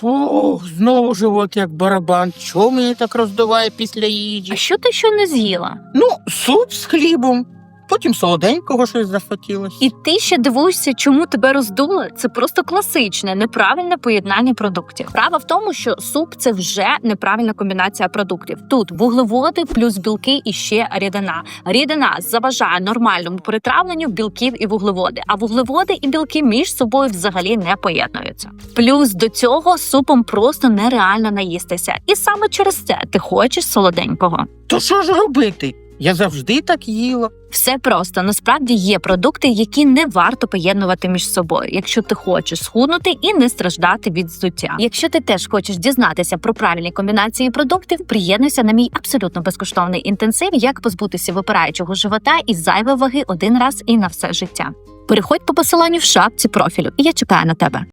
Фу, знову живот як барабан. Чого мені так роздуває після їжі? А що ти ще не з'їла? Ну, суп з хлібом, потім солоденького щось захотілося. І ти ще дивуєшся, чому тебе роздуло? Це просто класичне, неправильне поєднання продуктів. Справа в тому, що суп це вже неправильна комбінація продуктів. Тут вуглеводи плюс білки і ще рідина. Рідина заважає нормальному перетравленню білків і вуглеводи, а вуглеводи і білки між собою взагалі не поєднуються. Плюс до цього супом просто нереально наїстися, і саме через це ти хочеш солоденького. То що ж робити? Я завжди так їла. Все просто насправді є продукти, які не варто поєднувати між собою, якщо ти хочеш схуднути і не страждати від здуття. Якщо ти теж хочеш дізнатися про правильні комбінації продуктів, приєднуйся на мій абсолютно безкоштовний інтенсив, як позбутися випираючого живота і зайвої ваги один раз і на все життя. Переходь по посиланню в шапці профілю, і я чекаю на тебе.